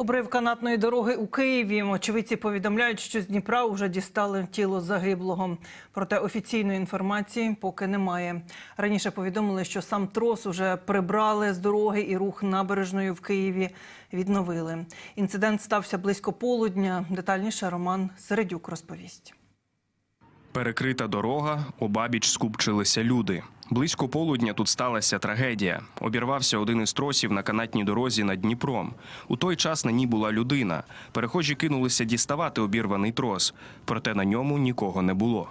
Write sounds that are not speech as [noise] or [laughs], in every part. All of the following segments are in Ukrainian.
Обрив канатної дороги у Києві. Очевидці повідомляють, що з Дніпра вже дістали тіло загиблого. Проте офіційної інформації поки немає. Раніше повідомили, що сам трос уже прибрали з дороги і рух набережною в Києві відновили. Інцидент стався близько полудня. Детальніше Роман Середюк розповість. Перекрита дорога, обабіч скупчилися люди. Близько полудня тут сталася трагедія. Обірвався один із тросів на канатній дорозі над Дніпром. У той час на ній була людина. Перехожі кинулися діставати обірваний трос, проте на ньому нікого не було.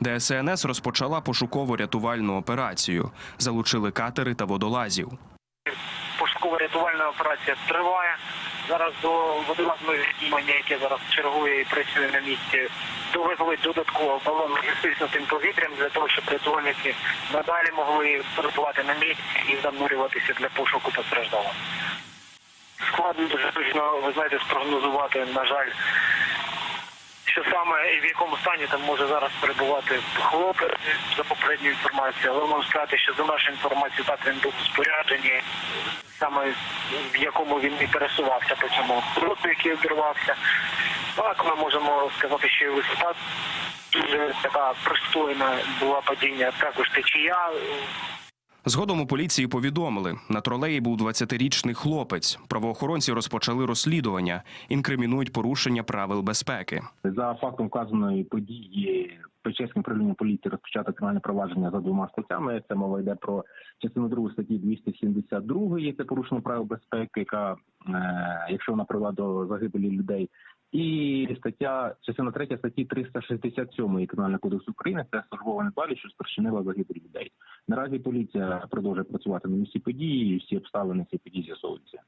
ДСНС розпочала пошуково-рятувальну операцію. Залучили катери та водолазів. Пошуково-рятувальна операція триває. Зараз до водолазного відділення, яке зараз чергує і працює на місці, довезли додатково балон з стиснутим повітрям для того, щоб рятувальники надалі могли перебувати на місці і занурюватися для пошуку постраждалого. Складно дуже точно, ви знаєте, спрогнозувати, на жаль, що саме і в якому стані там може зараз перебувати хлопець за попередньою інформацією, але можу сказати, що за нашою інформацією так він був споряджений, саме в якому він і пересувався по цьому троту, який обірвався. Так, ми можемо сказати, що і висота дуже така пристойна була падіння, також течія. Згодом у поліції повідомили, на тролеї був 20-річний хлопець. Правоохоронці розпочали розслідування, інкримінують порушення правил безпеки. За фактом вказаної події Печерським управлінням поліції розпочато кримінальне провадження за двома статтями. Це мова йде про частину 2 статті 272, це порушення правил безпеки, яка, е, якщо вона привела до загибелі людей, і стаття частина 3 статті 367 Кримінального кодексу України це службова недбалість, що спричинила загибель людей. Наразі поліція продовжує працювати на місці події, і всі обставини цієї події з'ясовуються.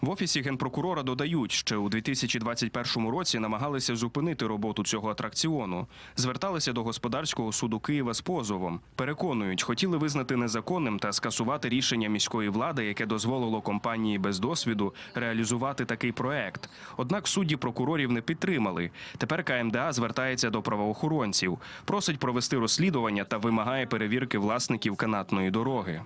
В офісі генпрокурора додають, що у 2021 році намагалися зупинити роботу цього атракціону. Зверталися до господарського суду Києва з позовом. Переконують, хотіли визнати незаконним та скасувати рішення міської влади, яке дозволило компанії без досвіду реалізувати такий проект. Однак судді прокурорів не підтримали. Тепер КМДА звертається до правоохоронців, просить провести розслідування та вимагає перевірки власників канатної дороги.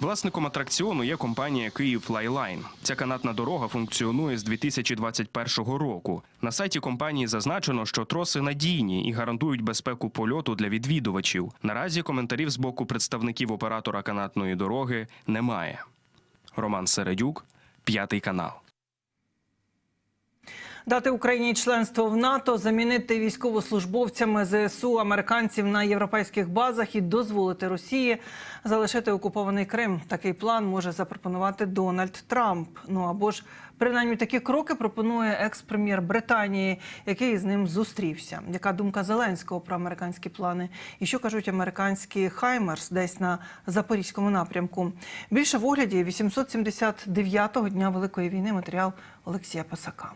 Власником атракціону є компанія Київ Флайлайн. Ця канатна дорога функціонує з 2021 року. На сайті компанії зазначено, що троси надійні і гарантують безпеку польоту для відвідувачів. Наразі коментарів з боку представників оператора канатної дороги немає. Роман Середюк, п'ятий канал. Дати Україні членство в НАТО, замінити військовослужбовцями ЗСУ американців на європейських базах і дозволити Росії залишити окупований Крим. Такий план може запропонувати Дональд Трамп. Ну або ж принаймні такі кроки пропонує екс-прем'єр Британії, який з ним зустрівся. Яка думка Зеленського про американські плани? І що кажуть американські Хаймерс десь на запорізькому напрямку? Більше в огляді 879-го дня Великої війни. Матеріал Олексія Пасака.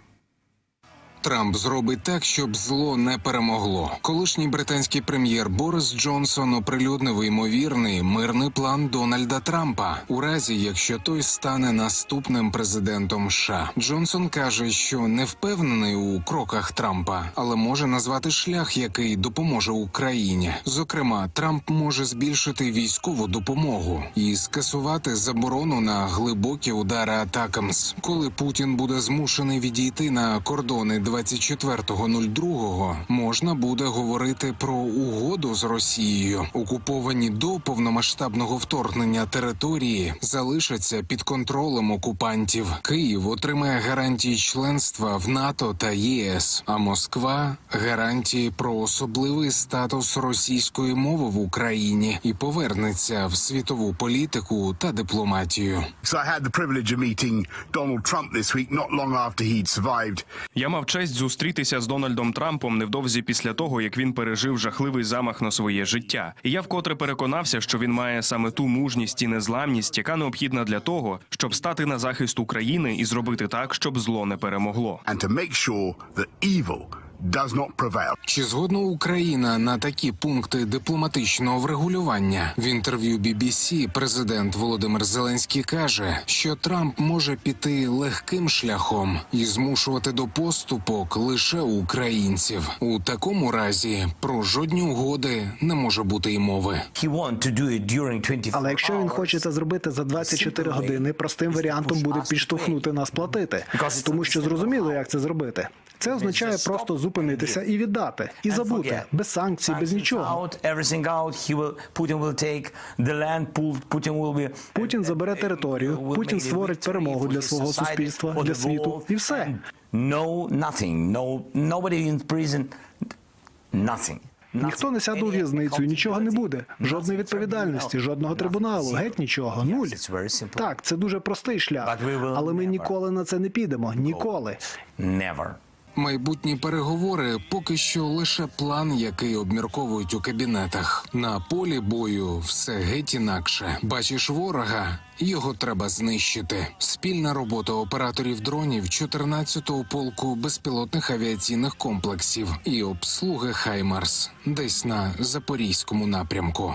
Трамп зробить так, щоб зло не перемогло. Колишній британський прем'єр Борис Джонсон оприлюднив ймовірний мирний план Дональда Трампа у разі, якщо той стане наступним президентом США. Джонсон каже, що не впевнений у кроках Трампа, але може назвати шлях, який допоможе Україні. Зокрема, Трамп може збільшити військову допомогу і скасувати заборону на глибокі удари атакамс, коли Путін буде змушений відійти на кордони 24.02, можна буде говорити про угоду з Росією. Окуповані до повномасштабного вторгнення території залишаться під контролем окупантів. Київ отримає гарантії членства в НАТО та ЄС, а Москва гарантії про особливий статус російської мови в Україні і повернеться в світову політику та дипломатію. So I had the privilege of meeting Donald Trump this week, not long after he'd survived Я мав честь зустрітися з Дональдом Трампом невдовзі після того, як він пережив жахливий замах на своє життя. І я вкотре переконався, що він має саме ту мужність і незламність, яка необхідна для того, щоб стати на захист України і зробити так, щоб зло не перемогло. and to make sure that evil does not prevail. Чи згодна Україна на такі пункти дипломатичного врегулювання? В інтерв'ю BBC президент Володимир Зеленський каже, що Трамп може піти легким шляхом і змушувати до поступок лише українців. У такому разі про жодні угоди не може бути й мови. He want to do it during 24 Але якщо він хоче це зробити за 24 години, простим варіантом буде підштовхнути нас платити, тому що зрозуміло, як це зробити. Це означає просто зупинитися і віддати, і забути без санкцій, без нічого. Путін забере територію, Путін створить перемогу для свого суспільства, для світу, і все. No, nothing, no, nobody in prison, nothing. Ніхто не сяде у в'язницю, нічого не буде. Жодної відповідальності, жодного трибуналу, геть нічого. Нуль. Так, це дуже простий шлях, але ми ніколи на це не підемо. Ніколи. Never. Майбутні переговори поки що лише план, який обмірковують у кабінетах. На полі бою все геть інакше. Бачиш ворога, його треба знищити. Спільна робота операторів дронів 14-го полку безпілотних авіаційних комплексів і обслуги Хаймарс десь на запорізькому напрямку.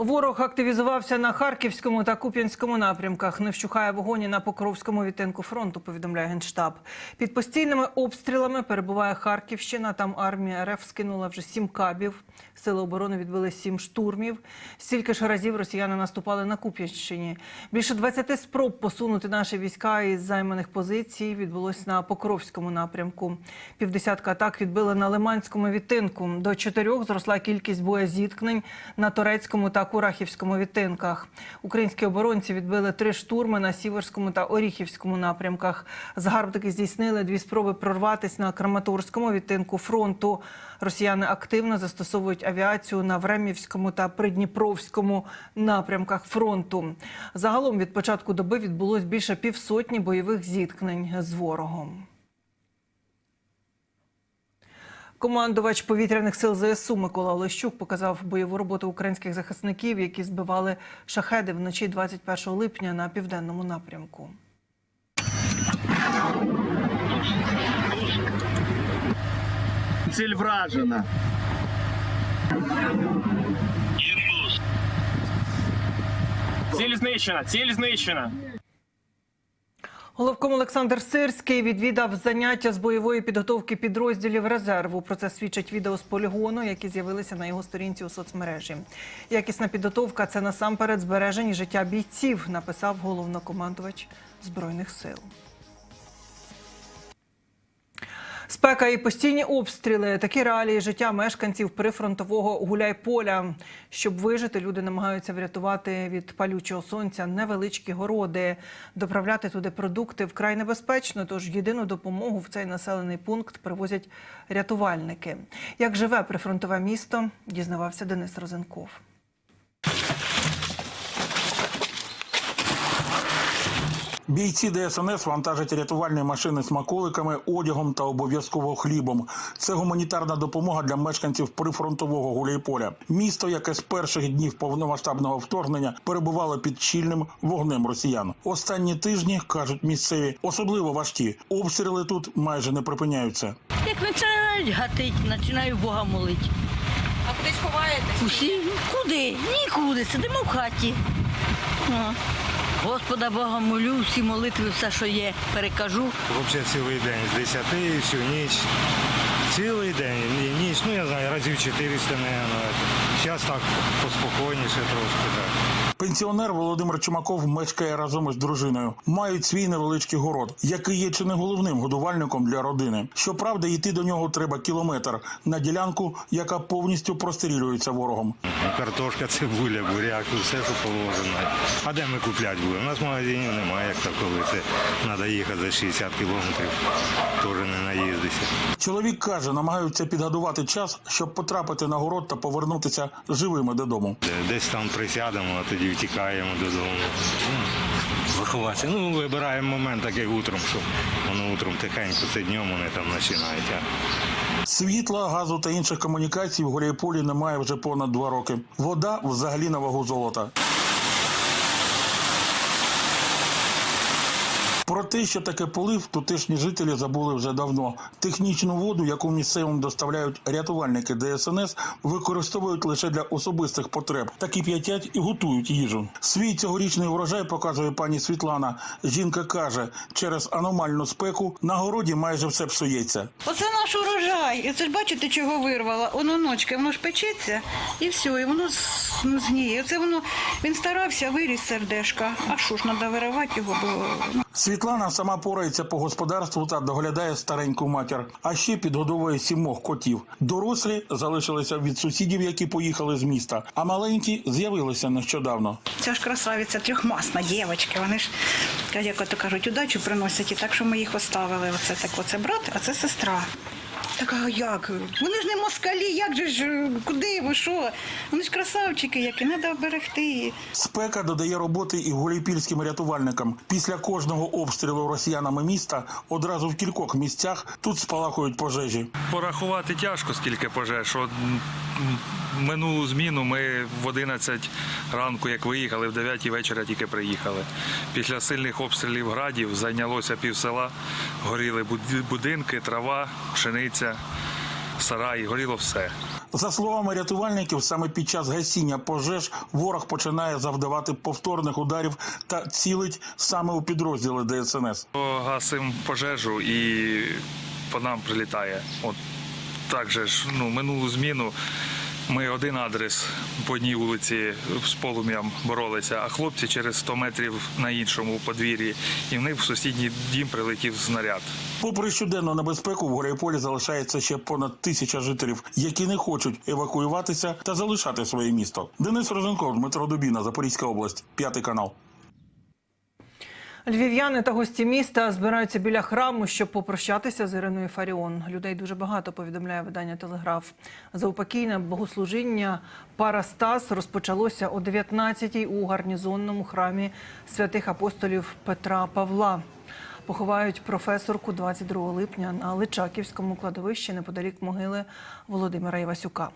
Ворог активізувався на Харківському та Куп'янському напрямках. Не вщухає вогоні на Покровському відтинку фронту. Повідомляє генштаб. Під постійними обстрілами перебуває Харківщина. Там армія РФ скинула вже сім кабів. Сили оборони відбили сім штурмів. Стільки ж разів росіяни наступали на Куп'янщині. Більше 20 спроб посунути наші війська із займаних позицій відбулось на Покровському напрямку. Півдесятка атак відбили на Лиманському відтинку. До чотирьох зросла кількість боєзіткнень на Торецькому та Курахівському відтинках. Українські оборонці відбили три штурми на Сіверському та Оріхівському напрямках. Загарбники здійснили дві спроби прорватися на Краматорському відтинку фронту. Росіяни активно застосовують авіацію на Времівському та Придніпровському напрямках фронту. Загалом від початку доби відбулось більше півсотні бойових зіткнень з ворогом. Командувач повітряних сил ЗСУ Микола Олещук показав бойову роботу українських захисників, які збивали шахеди вночі 21 липня на південному напрямку. Ціль вражена. Ціль знищена, ціль знищена. Головком Олександр Сирський відвідав заняття з бойової підготовки підрозділів резерву. Про це свідчить відео з полігону, які з'явилися на його сторінці у соцмережі. Якісна підготовка це насамперед збережені життя бійців, написав головнокомандувач збройних сил. Спека і постійні обстріли такі реалії життя мешканців прифронтового гуляйполя. Щоб вижити, люди намагаються врятувати від палючого сонця невеличкі городи. Доправляти туди продукти вкрай небезпечно. Тож єдину допомогу в цей населений пункт привозять рятувальники. Як живе прифронтове місто, дізнавався Денис Розенков. Бійці ДСНС вантажать рятувальні машини з маколиками, одягом та обов'язково хлібом. Це гуманітарна допомога для мешканців прифронтового Гуляйполя. Місто, яке з перших днів повномасштабного вторгнення перебувало під щільним вогнем росіян. Останні тижні кажуть місцеві, особливо важкі. Обстріли тут майже не припиняються. Як починають гатить, починаю Бога молити. А кудись ховаєтесь? Усі куди? Нікуди. Сидимо в хаті. О. Господа Бога молю, всі молитви, все, що є, перекажу. Взагалі цілий день з 10 всю ніч. Цілий день ніч, ну я знаю, разів 400, мабуть. Зараз так поспокійніше трошки. Так. Пенсіонер Володимир Чумаков мешкає разом із дружиною. Мають свій невеличкий город, який є чи не головним годувальником для родини. Щоправда, йти до нього треба кілометр на ділянку, яка повністю прострілюється ворогом. Картошка, [laughs] цибуля, буряк, все, що положено. А де ми купляти будемо? У нас магазинів немає, як таковий. Це треба їхати за 60 кілометрів, теж не наїздися. Чоловік каже, намагаються підгадувати час, щоб потрапити на город та повернутися живими додому. Десь там присядемо, а тоді втікаємо додому. Ну, заховатися. Ну, вибираємо момент такий утром, що воно утром тихенько, це днем вони там починають. Світла, газу та інших комунікацій в Гуляйполі немає вже понад два роки. Вода взагалі на вагу золота. Про те, що таке полив, тутешні жителі забули вже давно. Технічну воду, яку місцевим доставляють рятувальники ДСНС, використовують лише для особистих потреб. Так і п'ятять і готують їжу. Свій цьогорічний врожай показує пані Світлана. Жінка каже, через аномальну спеку на городі майже все псується. Оце наш урожай. І це ж бачите, чого вирвала. Воно ночки, воно ж печеться і все, і воно ну, згніє. Оце воно він старався, виріс сердешка. А що ж, треба виривати його, бо Світлана сама порається по господарству та доглядає стареньку матір, а ще підгодовує сімох котів. Дорослі залишилися від сусідів, які поїхали з міста, а маленькі з'явилися нещодавно. ця ж красавиця трьохмасна, дівчатки. Вони ж, як ото кажуть, удачу приносять. І так, що ми їх оставили. Оце так, оце брат, а це сестра. Так, а як? Вони ж не москалі, як же ж, куди ви, що? Вони ж красавчики, які, треба берегти. Спека додає роботи і голіпільським рятувальникам. Після кожного обстрілу росіянами міста одразу в кількох місцях тут спалахують пожежі. порахувати тяжко, скільки пожеж. От, минулу зміну ми в 11 ранку, як виїхали, в 9 вечора тільки приїхали. Після сильних обстрілів градів зайнялося пів села, горіли будинки, трава, пшениця, сараї, горіло все. За словами рятувальників, саме під час гасіння пожеж ворог починає завдавати повторних ударів та цілить саме у підрозділи ДСНС. Гасимо пожежу і по нам прилітає. От так же ж, ну, минулу зміну ми один адрес по одній вулиці з полум'ям боролися, а хлопці через 100 метрів на іншому подвір'ї, і в них в сусідній дім прилетів снаряд. Попри щоденну небезпеку, в Гуляйполі залишається ще понад тисяча жителів, які не хочуть евакуюватися та залишати своє місто. Денис Розенков, Дмитро Дубіна, Запорізька область, п'ятий канал. Львів'яни та гості міста збираються біля храму, щоб попрощатися з Іриною Фаріон. Людей дуже багато повідомляє видання Телеграф. Заупокійне богослужіння Парастас розпочалося о 19-й у гарнізонному храмі святих апостолів Петра Павла. Поховають професорку 22 липня на Личаківському кладовищі неподалік могили Володимира Івасюка.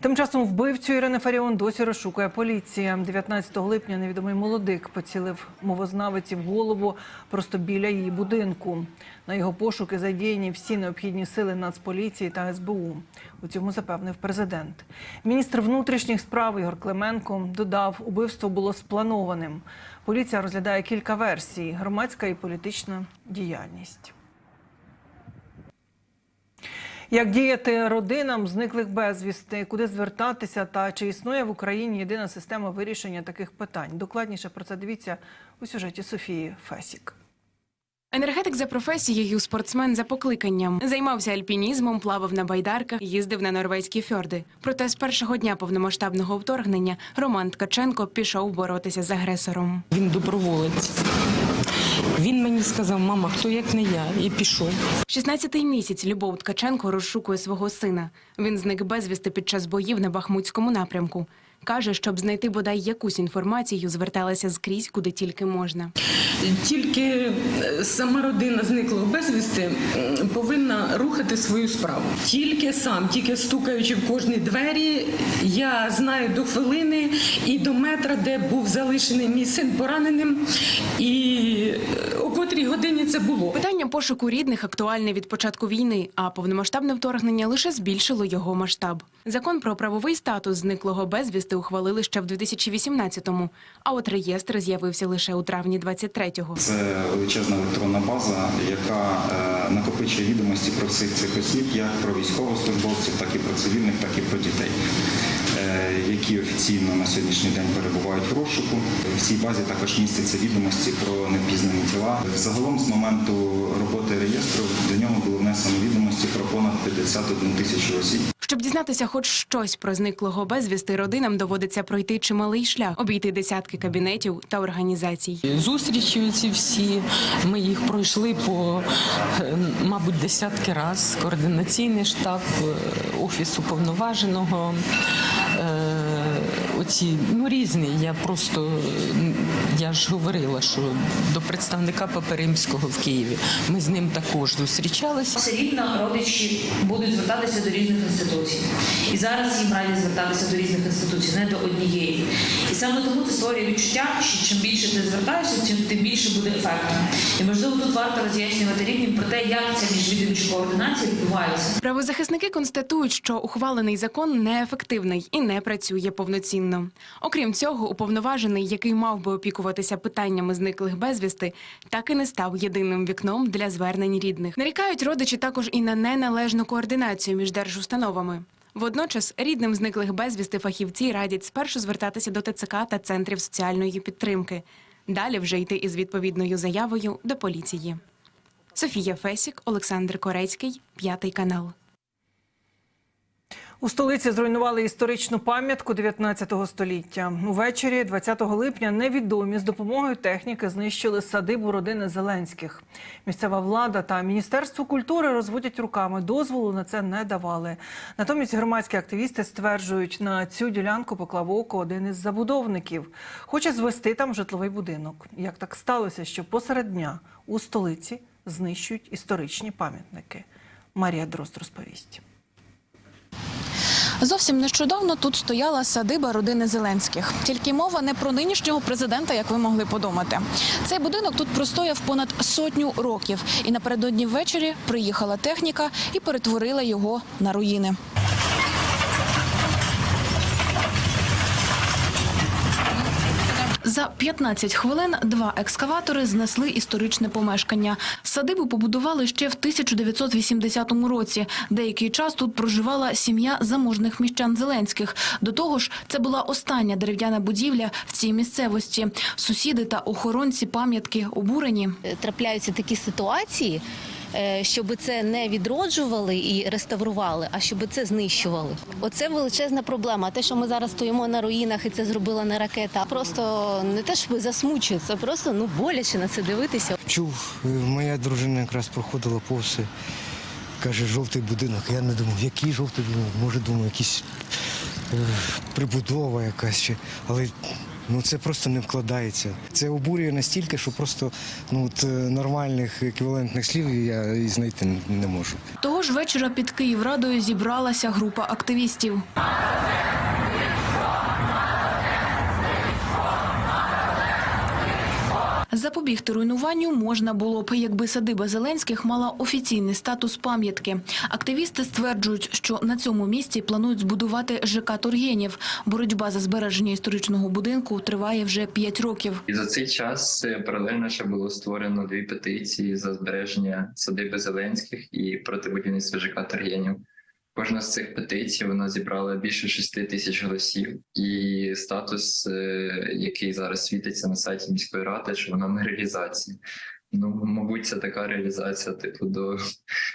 Тим часом вбивцю Ірини Фаріон досі розшукує поліція. 19 липня невідомий молодик поцілив мовознавиці в голову просто біля її будинку. На його пошуки задіяні всі необхідні сили Нацполіції та СБУ. У цьому запевнив президент. Міністр внутрішніх справ Ігор Клименко додав, убивство було спланованим. Поліція розглядає кілька версій: громадська і політична діяльність. Як діяти родинам зниклих безвісти, куди звертатися та чи існує в Україні єдина система вирішення таких питань? Докладніше про це дивіться у сюжеті Софії Фесік. Енергетик за професією, спортсмен за покликанням. Займався альпінізмом, плавав на байдарках, їздив на норвезькі фьорди. Проте з першого дня повномасштабного вторгнення Роман Ткаченко пішов боротися з агресором. Він доброволець. Він мені сказав, мама, хто як не я, і пішов. 16-й місяць Любов Ткаченко розшукує свого сина. Він зник безвісти під час боїв на Бахмутському напрямку. Каже, щоб знайти бодай якусь інформацію, зверталася скрізь, куди тільки можна. Тільки е, сама родина зниклого безвісти повинна рухати свою справу. Тільки сам, тільки стукаючи в кожні двері, я знаю до хвилини і до метра, де був залишений мій син пораненим, і е, годині це було. Питання пошуку рідних актуальне від початку війни, а повномасштабне вторгнення лише збільшило його масштаб. Закон про правовий статус зниклого безвісти ухвалили ще в 2018-му, а от реєстр з'явився лише у травні 23-го. Це величезна електронна база, яка е, накопичує відомості про всіх цих осіб, як про військовослужбовців, так і про цивільних, так і про дітей, е, які офіційно на сьогоднішній день перебувають в розшуку. В цій базі також містяться відомості про непізнані тіла. Загалом з моменту роботи реєстру до нього було внесено відомості про понад 51 тисячу осіб. Щоб дізнатися хоч щось про зниклого безвісти, родинам доводиться пройти чималий шлях, обійти десятки кабінетів та організацій. Зустрічі ці всі, ми їх пройшли по, е, мабуть, десятки раз. Координаційний штаб, е, офіс уповноваженого. е, ну різні. Я просто я ж говорила, що до представника Папи Римського в Києві. Ми з ним також зустрічалися. Все рівно родичі будуть звертатися до різних інституцій. І зараз їм раді звертатися до різних інституцій, не до однієї. І саме тому це створює відчуття, що чим більше ти звертаєшся, тим тим більше буде ефекту. І можливо тут варто роз'яснювати рівнім про те, як ця міжвідомча координація відбувається. Правозахисники констатують, що ухвалений закон неефективний і не працює повноцінно. Окрім цього, уповноважений, який мав би опікуватися питаннями зниклих безвісти, так і не став єдиним вікном для звернень рідних. Нарікають родичі також і на неналежну координацію між держустановами. Водночас рідним зниклих безвісти фахівці радять спершу звертатися до ТЦК та центрів соціальної підтримки. Далі вже йти із відповідною заявою до поліції. Софія Фесік, Олександр Корецький, п'ятий канал. У столиці зруйнували історичну пам'ятку 19 століття. Увечері 20 липня невідомі з допомогою техніки знищили садибу родини Зеленських. Місцева влада та міністерство культури розводять руками. Дозволу на це не давали. Натомість громадські активісти стверджують, на цю ділянку поклав око один із забудовників. Хоче звести там житловий будинок. Як так сталося, що посеред дня у столиці знищують історичні пам'ятники? Марія Дрозд розповість. Зовсім нещодавно тут стояла садиба родини Зеленських. Тільки мова не про нинішнього президента, як ви могли подумати. Цей будинок тут простояв понад сотню років, і напередодні ввечері приїхала техніка і перетворила його на руїни. За 15 хвилин два екскаватори знесли історичне помешкання. Садибу побудували ще в 1980 році. Деякий час тут проживала сім'я заможних міщан Зеленських. До того ж, це була остання дерев'яна будівля в цій місцевості. Сусіди та охоронці пам'ятки обурені. трапляються такі ситуації, щоб це не відроджували і реставрували, а щоб це знищували. Оце величезна проблема. Те, що ми зараз стоїмо на руїнах, і це зробила не ракета, просто не те, щоб засмучує, це просто ну боляче на це дивитися. Чув, е, моя дружина якраз проходила повз. Каже, жовтий будинок. Я не думав, який жовтий будинок? Може, думаю, якийсь е, прибудова якась ще. Але ну, це просто не вкладається. Це обурює настільки, що просто ну, от, е, нормальних еквівалентних слів я і знайти не- можу. Того ж вечора під Київрадою зібралася група активістів. Запобігти руйнуванню можна було б, якби садиба Зеленських мала офіційний статус пам'ятки. Активісти стверджують, що на цьому місці планують збудувати ЖК Тургенів. Боротьба за збереження історичного будинку триває вже п'ять років. І за цей час е, паралельно ще було створено дві петиції за збереження садиби Зеленських і проти будівництва ЖК Тургенів. Кожна з цих петицій вона зібрала більше 6 тисяч голосів, і статус, е, який зараз світиться на сайті міської ради, що вона не реалізація. Ну, мабуть, це така реалізація, типу, до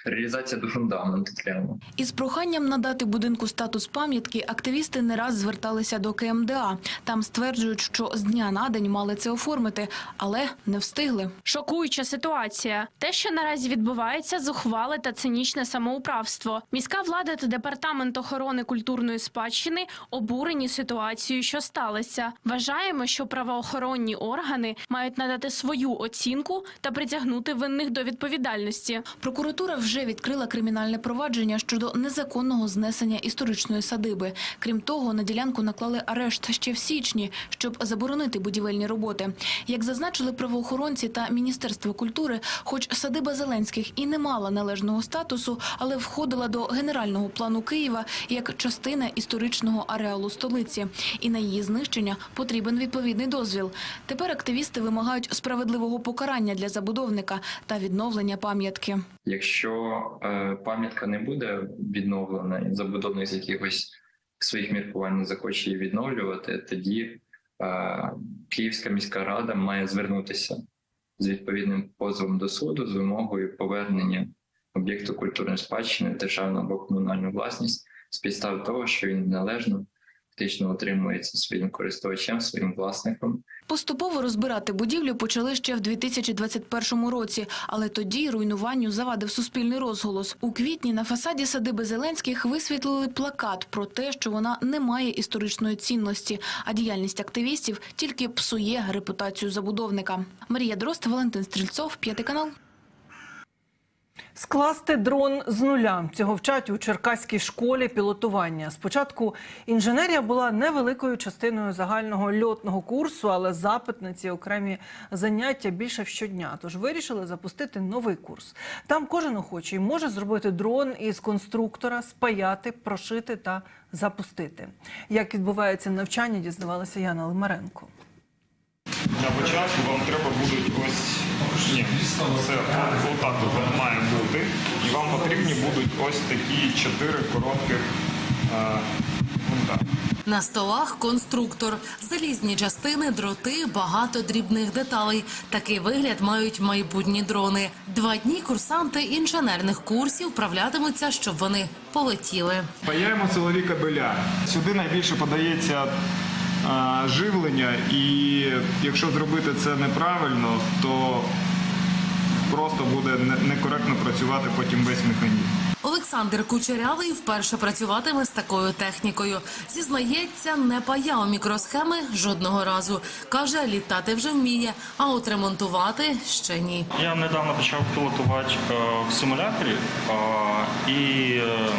реалізація до фундаменту прямо. Із проханням надати будинку статус пам'ятки активісти не раз зверталися до КМДА. Там стверджують, що з дня на день мали це оформити, але не встигли. Шокуюча ситуація. Те, що наразі відбувається, зухвале та цинічне самоуправство. Міська влада та департамент охорони культурної спадщини обурені ситуацією, що сталося. Вважаємо, що правоохоронні органи мають надати свою оцінку та притягнути винних до відповідальності. Прокуратура вже відкрила кримінальне провадження щодо незаконного знесення історичної садиби. Крім того, на ділянку наклали арешт ще в січні, щоб заборонити будівельні роботи. Як зазначили правоохоронці та Міністерство культури, хоч садиба Зеленських і не мала належного статусу, але входила до генерального плану Києва як частина історичного ареалу столиці. І на її знищення потрібен відповідний дозвіл. Тепер активісти вимагають справедливого покарання для забудовника та відновлення пам'ятки. Якщо е, пам'ятка не буде відновлена, і забудовник з якихось своїх міркувань не захоче її відновлювати, тоді е, Київська міська рада має звернутися з відповідним позовом до суду з вимогою повернення об'єкту культурної спадщини, державну або комунальну власність з підстав того, що він належно фактично утримується своїм користувачем, своїм власником. Поступово розбирати будівлю почали ще в 2021 році, але тоді руйнуванню завадив суспільний розголос. У квітні на фасаді садиби Зеленських висвітлили плакат про те, що вона не має історичної цінності, а діяльність активістів тільки псує репутацію забудовника. Марія Дрозд, Валентин Стрільцов, п'ятий канал. Скласти дрон з нуля цього вчать у черкаській школі пілотування. Спочатку інженерія була невеликою частиною загального льотного курсу, але запит на ці окремі заняття більше щодня. Тож вирішили запустити новий курс. Там кожен охочий може зробити дрон із конструктора, спаяти, прошити та запустити. Як відбувається навчання, дізнавалася Яна Лимаренко. Для початку вам треба будуть ось ні, це отак от має бути. І вам потрібні будуть ось такі чотири коротких е, гвинта. На столах конструктор, залізні частини, дроти, багато дрібних деталей. Такий вигляд мають майбутні дрони. Два дні курсанти інженерних курсів вправлятимуться, щоб вони полетіли. Паяємо силові кабеля. Сюди найбільше подається е, живлення, і якщо зробити це неправильно, то просто буде некоректно працювати потім весь механізм. Олександр Кучерявий вперше працюватиме з такою технікою. Зізнається, не паяв мікросхеми жодного разу. Каже, літати вже вміє, а от ремонтувати ще ні. Я недавно почав пілотувати е, в симуляторі, е, і е,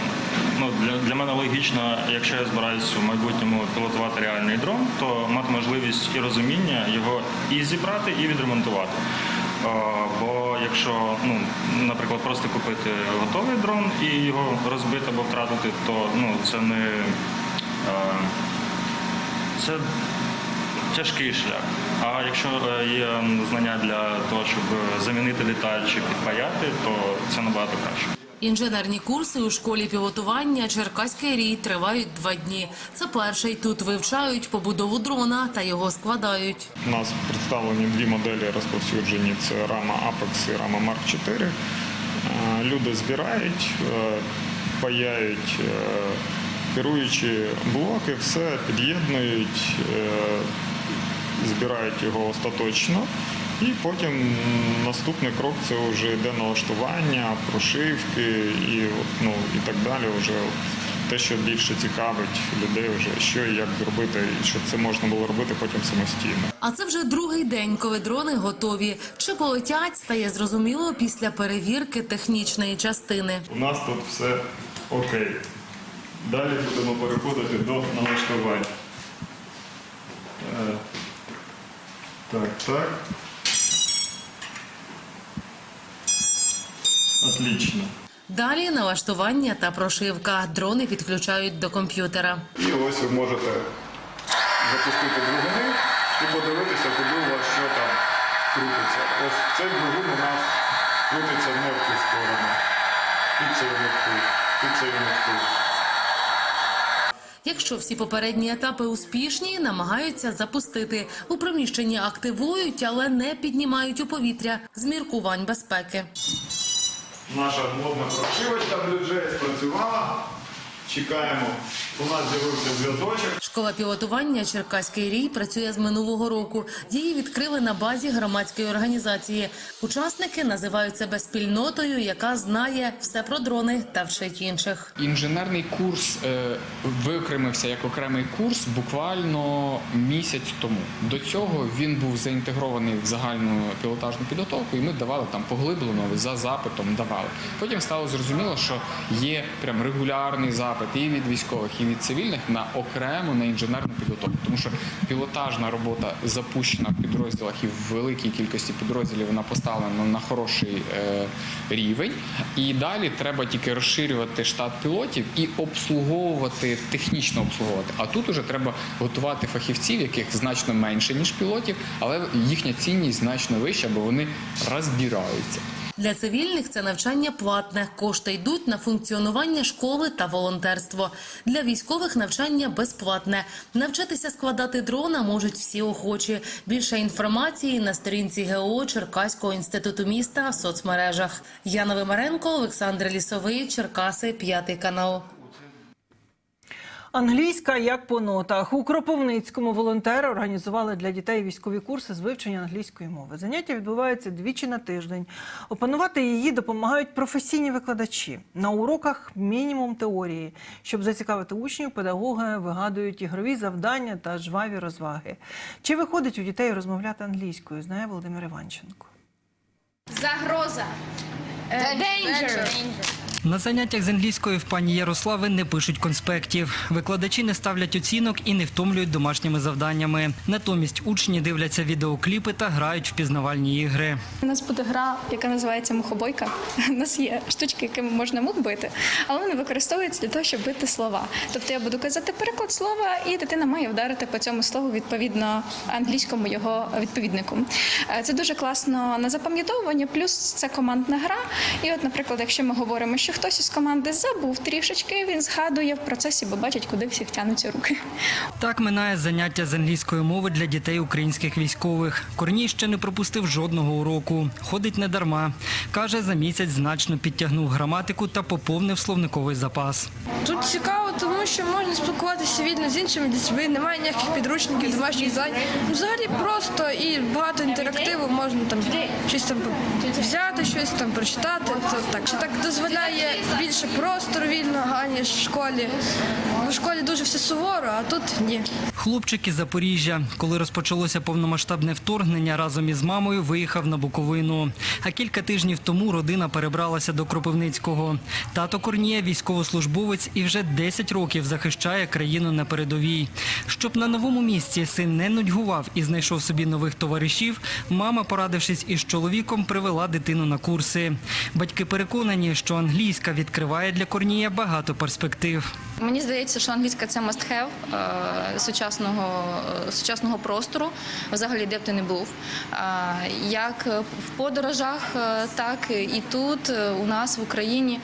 ну, для, для мене логічно, якщо я збираюся в майбутньому пілотувати реальний дрон, то мати можливість і розуміння його і зібрати, і відремонтувати. Бо якщо, ну, наприклад, просто купити готовий дрон і його розбити або втратити, то ну, це не е, це тяжкий шлях. А якщо е, є знання для того, щоб замінити деталь чи підпаяти, то це набагато краще. Інженерні курси у школі пілотування Черкаський рій тривають два дні. Це перший тут вивчають побудову дрона та його складають. У нас представлені дві моделі розповсюджені: це рама Apex і рама Mark 4. Е, Люди збирають, е, паяють е, керуючі блоки, все під'єднують, збирають його остаточно. І потім наступний крок це вже йде налаштування, прошивки і, ну, і так далі. Вже те, що більше цікавить людей, вже що і як зробити, і щоб це можна було робити потім самостійно. А це вже другий день, коли дрони готові. Чи полетять, стає зрозуміло після перевірки технічної частини. У нас тут все окей. Далі будемо переходити до налаштувань. Е, Так, так. Отлично. Далі налаштування та прошивка. Дрони підключають до комп'ютера. І ось ви можете запустити двигуни і подивитися, куди у вас що там крутиться. Ось цей двигун у нас крутиться не в ту сторону. І цей не в ту, і цей не в ту. Якщо всі попередні етапи успішні, намагаються запустити. У приміщенні активують, але не піднімають у повітря з міркувань безпеки. Наша модна прошивочка бюджет спрацювала. Чекаємо. У нас з'явився зв'язочок. Школа пілотування Черкаський рій працює з минулого року. Її відкрили на базі громадської організації. Учасники називають себе спільнотою, яка знає все про дрони та вчить інших. Інженерний курс е, виокремився як окремий курс буквально місяць тому. До цього він був заінтегрований в загальну пілотажну підготовку, і ми давали там поглиблено за запитом. Давали. Потім стало зрозуміло, що є прям регулярний запит і від військових, і від цивільних на окремо на інженерну підготовку, тому що пілотажна робота запущена в підрозділах і в великій кількості підрозділів вона поставлена на хороший е, рівень. І далі треба тільки розширювати штат пілотів і обслуговувати, технічно обслуговувати. А тут уже треба готувати фахівців, яких значно менше ніж пілотів, але їхня цінність значно вища, бо вони розбираються. Для цивільних це навчання платне. Кошти йдуть на функціонування школи та волонтерство. Для військових навчання безплатне. Навчитися складати дрона можуть всі охочі. Більше інформації на сторінці ГО Черкаського інституту міста в соцмережах. Яна Вимаренко, Олександр Лісовий, Черкаси, п'ятий канал. Англійська як по нотах. У Кропивницькому волонтери організували для дітей військові курси з вивчення англійської мови. Заняття відбуваються двічі на тиждень. Опанувати її допомагають професійні викладачі. На уроках мінімум теорії. Щоб зацікавити учнів, педагоги вигадують ігрові завдання та жваві розваги. Чи виходить у дітей розмовляти англійською, знає Володимир Іванченко. Загроза. Danger. На заняттях з англійської в пані Ярослави не пишуть конспектів. Викладачі не ставлять оцінок і не втомлюють домашніми завданнями. Натомість учні дивляться відеокліпи та грають в пізнавальні ігри. У нас буде гра, яка називається мухобойка. У нас є штучки, якими можна мух бити, але вони використовуються для того, щоб бити слова. Тобто я буду казати переклад слова, і дитина має вдарити по цьому слову відповідно англійському його відповіднику. Е, Це дуже класно на запам'ятовування, плюс це командна гра. І, от, наприклад, якщо ми говоримо, що хтось із команди забув трішечки, він згадує в процесі, бо бачить, куди всіх тянуться руки. Так минає заняття з англійської мови для дітей українських військових. Корній ще не пропустив жодного уроку. Ходить не дарма. Каже, за місяць значно підтягнув граматику та поповнив словниковий запас. Тут цікаво, тому що можна спілкуватися вільно з іншими дітьми, немає ніяких підручників, домашніх завдань. Ну, Взагалі просто і багато інтерактиву можна там щось там взяти, щось там прочитати. То так що так дозволяє більше простору вільного, аніж в школі. В школі дуже все суворо, а тут ні. Хлопчик із Запоріжжя, коли розпочалося повномасштабне вторгнення, разом із мамою виїхав на Буковину. А кілька тижнів тому родина перебралася до Кропивницького. Тато Корнія військовослужбовець і вже 10 років захищає країну на передовій. Щоб на новому місці син не нудьгував і знайшов собі нових товаришів, мама, порадившись із чоловіком, привела дитину на курси. Батьки переконані, що англійська відкриває для Корнія багато перспектив. Мені здається, що англійська це е, сучасного, е, сучасного простору, взагалі де б ти не був. Е, Як в подорожах, е, так і тут, у нас в Україні.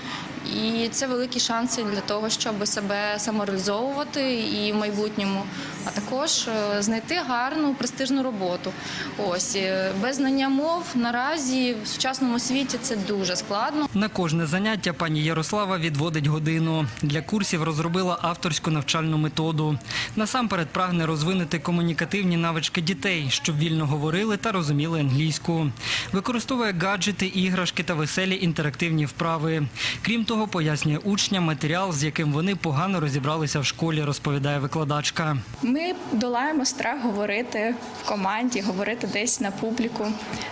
І це великі шанси для того, щоб себе самореалізовувати і в майбутньому, а також е, знайти гарну престижну роботу. Ось е, без знання мов наразі в сучасному світі це дуже складно. На кожне заняття пані Ярослава відводить годину. Для курсів розробила авторську навчальну методу. Насамперед прагне розвинути комунікативні навички дітей, щоб вільно говорили та розуміли англійську. Використовує гаджети, іграшки та веселі інтерактивні вправи. Крім того, пояснює учням матеріал, з яким вони погано розібралися в школі, розповідає викладачка. Ми долаємо страх говорити в команді, говорити десь на публіку.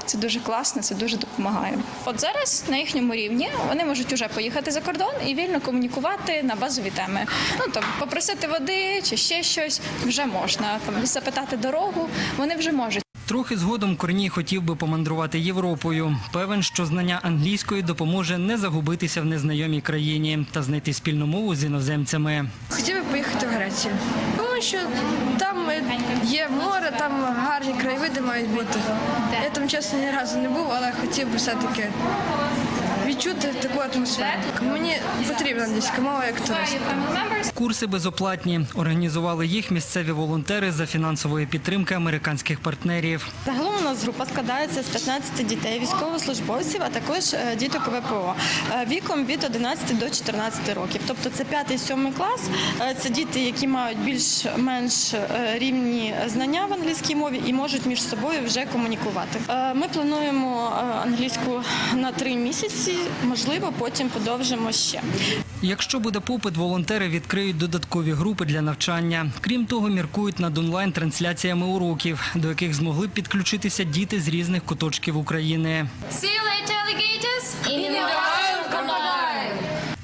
Це дуже класно, це дуже допомагає. От зараз на їхньому рівні вони можуть уже поїхати за кордон і вільно комунікувати на базові теми. Ну там попросити води чи ще щось вже можна. Там запитати дорогу. Вони вже можуть. Трохи згодом Корній хотів би помандрувати Європою. Певен, що знання англійської допоможе не загубитися в незнайомій країні та знайти спільну мову з іноземцями. Хотів би поїхати в Грецію, тому що там є море, там гарні краєвиди мають бути. Я там чесно ні разу не був, але хотів би все-таки відчути таку атмосферу. Мені потрібна англійська мова як турист. Курси безоплатні. Організували їх місцеві волонтери за фінансової підтримки американських партнерів. Загалом у нас група складається з 15 дітей, військовослужбовців, а також е, діток ВПО е, віком від 11 до 14 років. Тобто це 5-7 клас. Е, Це діти, які мають більш-менш рівні знання в англійській мові і можуть між собою вже комунікувати. Ми плануємо англійську на 3 місяці, можливо, потім подовжимо ще. Якщо буде попит, волонтери відкриють додаткові групи для навчання. Крім того, міркують над онлайн-трансляціями уроків, до яких змогли б підключитися діти з різних куточків України.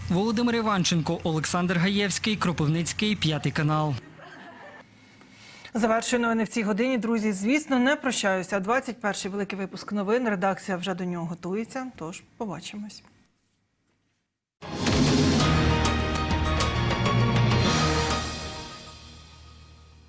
Володимир Іванченко, Олександр Гаєвський, Кропивницький, п'ятий канал. Завершую новини в цій годині. Друзі, звісно, не прощаюся. 21-й великий випуск новин. Редакція вже до нього готується. Тож побачимось.